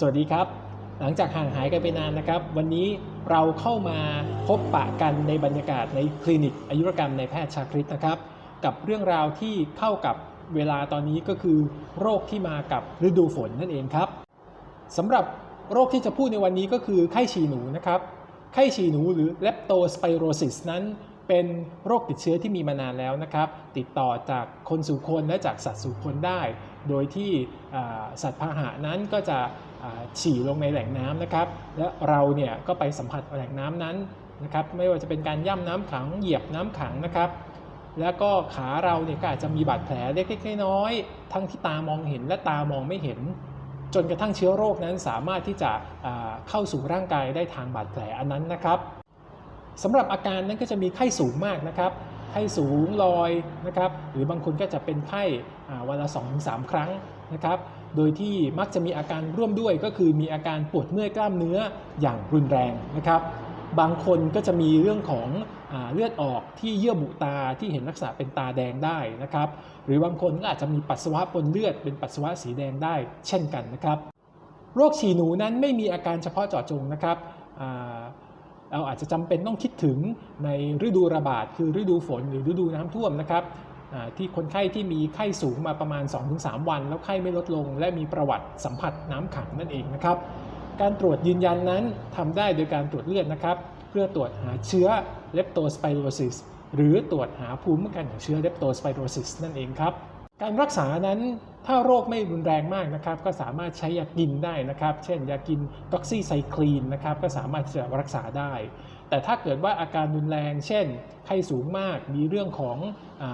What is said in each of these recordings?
สวัสดีครับ หลังจากห่างหายกันไปนานนะครับ วันนี้เราเข้ามาพบปะกันในบรรยากาศในคลินิกอายุรกรรมในแพทย์ชาคริตนะครับ กับเรื่องราวที่เข้ากับเวลาตอนนี้ก็คือ โรคที่มากับฤดูฝนนั่นเองครับสำหรับโรคที่จะพูดในวันนี้ก็คือไข้ฉี่หนูนะครับ ไข้ฉี่หนูหรือ leptospirosis นั้นเป็นโรคติดเชื้อที่มีมานานแล้วนะครับ ติดต่อจากคนสู่คนและจากสัตว์สู่คนได้ โดยที่สัตว์พาหะนั้นก็จะ ฉี่ลงในแหล่งน้ำนะครับ และเราเนี่ยก็ไปสัมผัสแหล่งน้ำนั้นนะครับ ไม่ว่าจะเป็นการย่ำน้ำขังเหยียบน้ำขังนะครับ แล้วก็ขาเราเนี่ยก็อาจจะมีบาดแผลเล็กๆน้อยๆทั้งที่ตามองเห็นและตามองไม่เห็น จนกระทั่งเชื้อโรคนั้นสามารถที่จะเข้าสู่ร่างกายได้ทางบาดแผลอันนั้นนะครับสำหรับอาการนั้นก็จะมีไข้สูงมากนะครับไข้สูงลอยนะครับ หรือบางคนก็จะเป็นไข้อ่าวันละ 2-3 ครั้งนะครับ โดยที่มักจะมีอาการร่วมด้วยก็คือมีอาการปวดเมื่อยกล้ามเนื้ออย่างรุนแรงนะครับ บางคนก็จะมีเรื่องของอเลือดออกที่เยื่อบุตาที่เห็นลักษณะเป็นตาแดงได้นะครับ หรือบางคนก็อาจจะมีปัสสาวะปนเลือดเป็นปัสสาวะสีแดงได้เช่นกันนะครับโรคฉี่หนูนั้นไม่มีอาการเฉพาะเจาะจงนะครับเราอาจจะจำเป็นต้องคิดถึงในฤดูระบาด คือฤดูฝนหรือฤดูน้ำท่วมนะครับ ที่คนไข้ที่มีไข้สูงมาประมาณ 2-3 วัน แล้วไข้ไม่ลดลง และมีประวัติสัมผัสน้ำขังนั่นเองนะครับ การตรวจยืนยันนั้นทำได้โดยการตรวจเลือดนะครับ เพื่อตรวจหาเชื้อ leptospirosis หรือตรวจหาภูมิคุ้มกันของเชื้อ leptospirosis นั่นเองครับ การรักษานั้นถ้าโรคไม่รุนแรงมากนะครับ ก็สามารถใช้ยากินได้นะครับ เช่นยากินด็อกซี่ไซคลีนนะครับก็สามารถจะรักษาได้ แต่ถ้าเกิดว่าอาการรุนแรง เช่น ไข้สูงมาก มีเรื่องของอ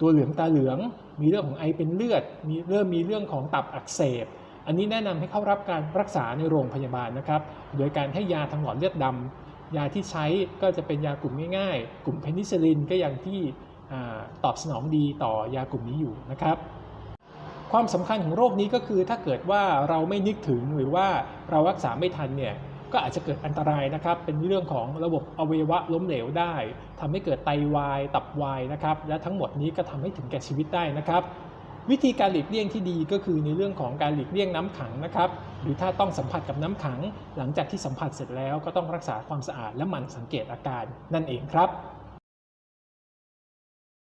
ตัวเหลืองตาเหลือง มีเรื่องของไอเป็นเลือด มีเริ่มมีเรื่องของตับอักเสบ อันนี้แนะนำให้เข้ารับการรักษาในโรงพยาบาลนะครับ โดยการให้ยาทางหลอดเลือดดำยาที่ใช้ก็จะเป็นยากลุ่มง่ายๆ กลุ่มเพนิซิลินก็อย่างที่ตอบสนองดีต่อยากลุ่มนี้อยู่นะครับความสำคัญของโรคนี้ก็คือถ้าเกิดว่าเราไม่นึกถึงหรือว่าเรารักษาไม่ทันเนี่ย ก็อาจจะเกิดอันตรายนะครับ เป็นเรื่องของระบบอวัยวะล้มเหลวได้ทำให้เกิดไตวาย ตับวายนะครับ และทั้งหมดนี้ก็ทำให้ถึงแก่ชีวิตได้นะครับ วิธีการหลีกเลี่ยงที่ดีก็คือในเรื่องของการหลีกเลี่ยงน้ำขังนะครับ หรือถ้าต้องสัมผัสกับน้ำขัง หลังจากที่สัมผัสเสร็จแล้วก็ต้องรักษาความสะอาดและหมั่นสังเกตอาการนั่นเองครับ